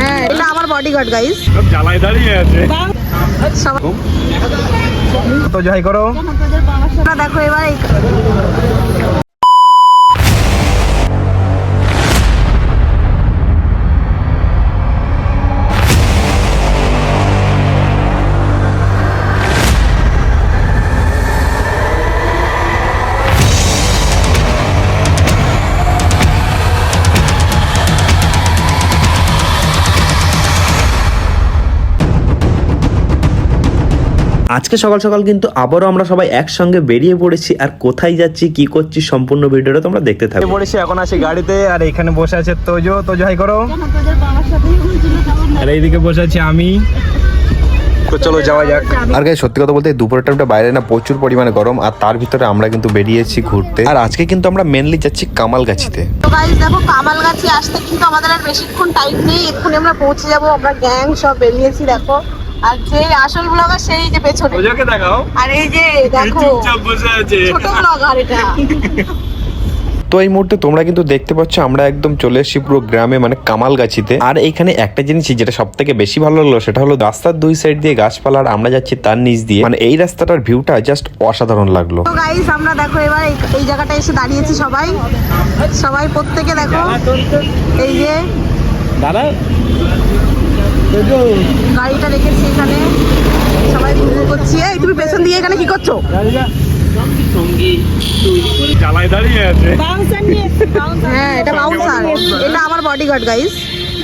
হ্যাঁ এটা আমার বডিগার্ড গাইস সব জ্বালায় দাঁড়িয়ে আছে। তো যাই করো। দেখো এবার আজকে সকাল সকাল কিন্তু আবারও আমরা সবাই একসঙ্গে বেরিয়ে পড়েছি আর কোথায় যাচ্ছি কি করছি সম্পূর্ণ ভিডিওটা তোমরা দেখতে থাকো। পড়েছি এখন আছি গাড়িতে আর এখানে বসে আছে তোজো। তো যাই করো। আর এইদিকে বসে আছি আমি। তো চলো যাওয়া যাক। আর গাই সত্যি কথা বলতে দুপুরের টাইমটা বাইরে না প্রচুর পরিমাণে গরম আর তার ভিতরে আমরা কিন্তু বেরিয়েছি ঘুরতে। আর আজকে কিন্তু আমরা মেনলি যাচ্ছি কামালগাছিতে। তো গাইস দেখো কামালগাছি আসতে কিন্তু আমাদের আর বেশিক্ষণ টাইম নেই। এক্ষুনি আমরা পৌঁছে যাব আমরা গ্যাং সব বেরিয়েছি দেখো। আর যে আসল ব্লগার সেই যে পেছনে। তোজোকে দেখাও। আর এই যে দেখো চুপচাপ বসে আছে। ছোট ব্লগার এটা। তো এই মুহূর্তে তোমরা কিন্তু দেখতে পাচ্ছ আমরা একদম চলে এসেছি পুরো গ্রামে মানে কামালগাছিতে। আর এখানে একটা জিনিস যেটা সব থেকে বেশি ভালো লাগল সেটা হলো রাস্তার দুই সাইড দিয়ে গাছপালা আর আমরা যাচ্ছি তার নিচ দিয়ে। মানে এই রাস্তাটার ভিউটা জাস্ট অসাধারণ লাগল। তো গাইস আমরা দেখো এবার এই- এই জায়গাটা এসে দাঁড়িয়েছি সবাই। সবাই প্রত্যেকে দেখো এই যে দাদা গাড়িটা রেখেছি এখানে। সবাই ঘুরঘু করছি। এই তুমি পেছন দিয়ে এখানে কি করছ? হ্যাঁ এটা বাউন্সার এটা আমার বডিগার্ড গাইস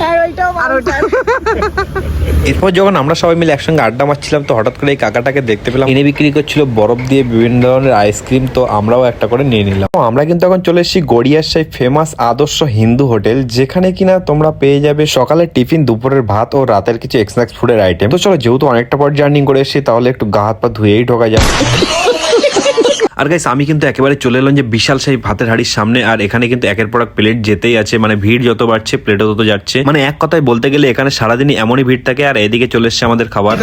আর ওইটাও আর ওইটা এরপর যখন আমরা সবাই মিলে একসঙ্গে আড্ডা মারছিলাম তো হঠাৎ করে এই কাকাটাকে দেখতে পেলাম। এনে বিক্রি করছিল বরফ দিয়ে বিভিন্ন ধরনের আইসক্রিম তো আমরাও একটা করে নিয়ে নিলাম। আমরা কিন্তু এখন চলে এসেছি গড়িয়ার সেই ফেমাস আদর্শ হিন্দু হোটেল যেখানে কিনা তোমরা পেয়ে যাবে সকালে টিফিন দুপুরের ভাত ও রাতের কিছু স্ন্যাক্স ফুডের আইটেম তো চলো যেহেতু অনেকটা পর জার্নি করে এসেছি তাহলে একটু গা হাত পা ধুয়েই ঢোকা যায় আর গাইস আমি কিন্তু একেবারে চলে এলাম যে বিশাল সেই ভাতের হাড়ির সামনে আর এখানে কিন্তু একের পর এক প্লেট যেতেই আছে মানে ভিড় যত বাড়ছে প্লেটও তত যাচ্ছে। মানে এক কথায় বলতে গেলে এখানে সারাদিনই এমনই ভিড় থাকে আর এদিকে চলে এসছে আমাদের খাবার।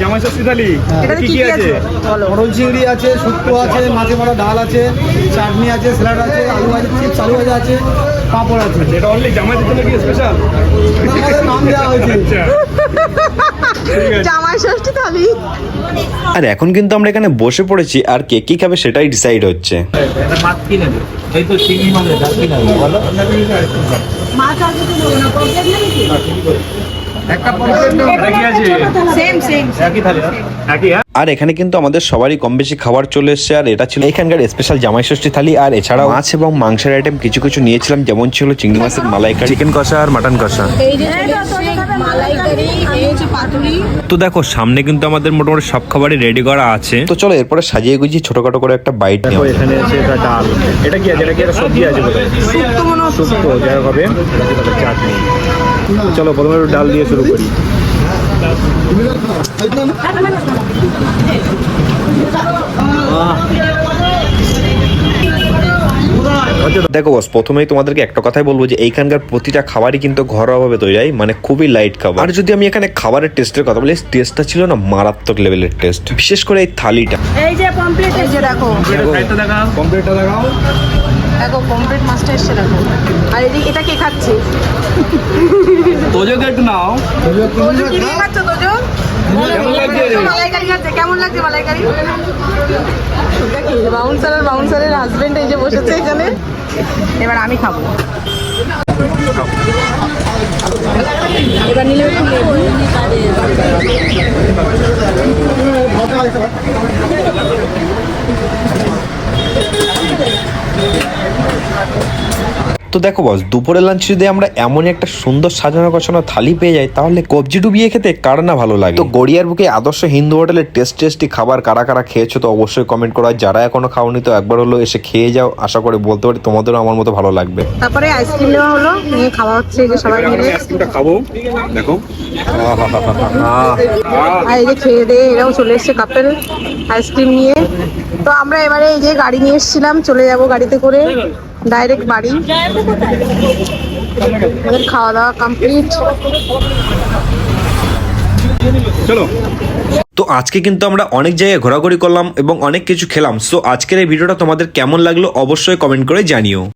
জামাই চিংড়ি আছে শুক্তো আছে মারা ডাল আছে চাটনি আছে স্যালাড আছে আলু ভাজা চিপস আলু ভাজা আছে পাঁপড় আছে। এটা অনলি জামাইদের জন্য কি স্পেশাল নাম দেওয়া হয়েছে। আচ্ছা। জামাই ষষ্ঠী থালি আর এখন কিন্তু আমরা এখানে বসে পড়েছি আর কে কি খাবে সেটাই ডিসাইড হচ্ছে। এটা কি? আছে। সেম সেম একই থালি একই আর এখানে কিন্তু আমাদের সবারই কম বেশি খাবার চলে এসেছে আর এটা ছিল এখানকার স্পেশাল জামাই ষষ্ঠী থালি আর এছাড়াও মাছ এবং মাংসের আইটেম কিছু কিছু নিয়েছিলাম যেমন ছিল চিংড়ি মাছের মালাইকারি। চিকেন কষা আর মাটন কষা। তো দেখো সামনে কিন্তু আমাদের মোটামুটি সব খাবারই রেডি করা আছে। তো চলো এরপরে সাজিয়ে গুজিয়ে ছোটখাটো করে একটা বাইট দেখো এখানে আছে এটা ডাল। এটা কি আছে? এটা কি একটা সবজি আছে বোধহয়? তো মনে হচ্ছে শুক্তো যাই হোক হবে। চাটনি। চলো প্রথমে একটু ডাল দিয়ে শুরু করি। দেখো বস প্রথমেই তোমাদেরকে একটা কথাই বলব যে এইখানকার প্রতিটা খাবারই কিন্তু ঘরোয়াভাবে তৈরি হয় মানে খুবই লাইট খাবার। আর যদি আমি এখানে খাবারের টেস্টের কথা বলি টেস্টটা ছিল না মারাত্মক লেভেলের টেস্ট বিশেষ করে এই থালিটা। এই যে পমপ্লেট এই যে দেখো। কমপ্লিটটা দেখাও। দেখো পমপ্লেট মাছটা এসছে দেখো। আর এদিকে এটা কে খাচ্ছে? তোজোকে একটু নাও। তোজো কি খাচ্ছ তোজো? কেমন লাগছে? বাউন্সারের হাজবেন্ড এই যে বসেছে এখানে। এবার আমি খাব। এবার নিলে তো দেখো বস দুপুরের লাঞ্চ যদি আমরা এমন একটা সুন্দর সাজানো গোছানো থালি পেয়ে যাই তাহলে কবজি ডুবিয়ে খেতে কার না ভালো লাগে? তো গড়িয়ার বুকে আদর্শ হিন্দু হোটেলের টেস্ট টেস্টি খাবার কারা কারা খেয়েছো তো অবশ্যই কমেন্ট করো আর যারা এখনও খাওনি তো একবার হলো এসে খেয়ে যাও আশা করে বলতে পারি তোমাদেরও আমার মতো ভালো লাগবে। তারপরে আইসক্রিম নেওয়া হলো নিয়ে খাওয়া হচ্ছে যে সবাই মিলে। আইসক্রিমটা খাব দেখো। আর এই যে খেয়ে দিয়ে এরাও চলে এসছে কাপেল আইসক্রিম নিয়ে। তো আমরা এবারে এই যে গাড়ি নিয়ে এসেছিলাম চলে যাব গাড়িতে করে। ডাইরেক্ট বাড়ি। আমাদের খাওয়া দাওয়া কমপ্লিট চলো। তো আজকে কিন্তু আমরা অনেক জায়গায় ঘোরাঘুরি করলাম এবং অনেক কিছু খেলাম। সো আজকের এই ভিডিওটা তোমাদের কেমন লাগল অবশ্যই কমেন্ট করে জানিও।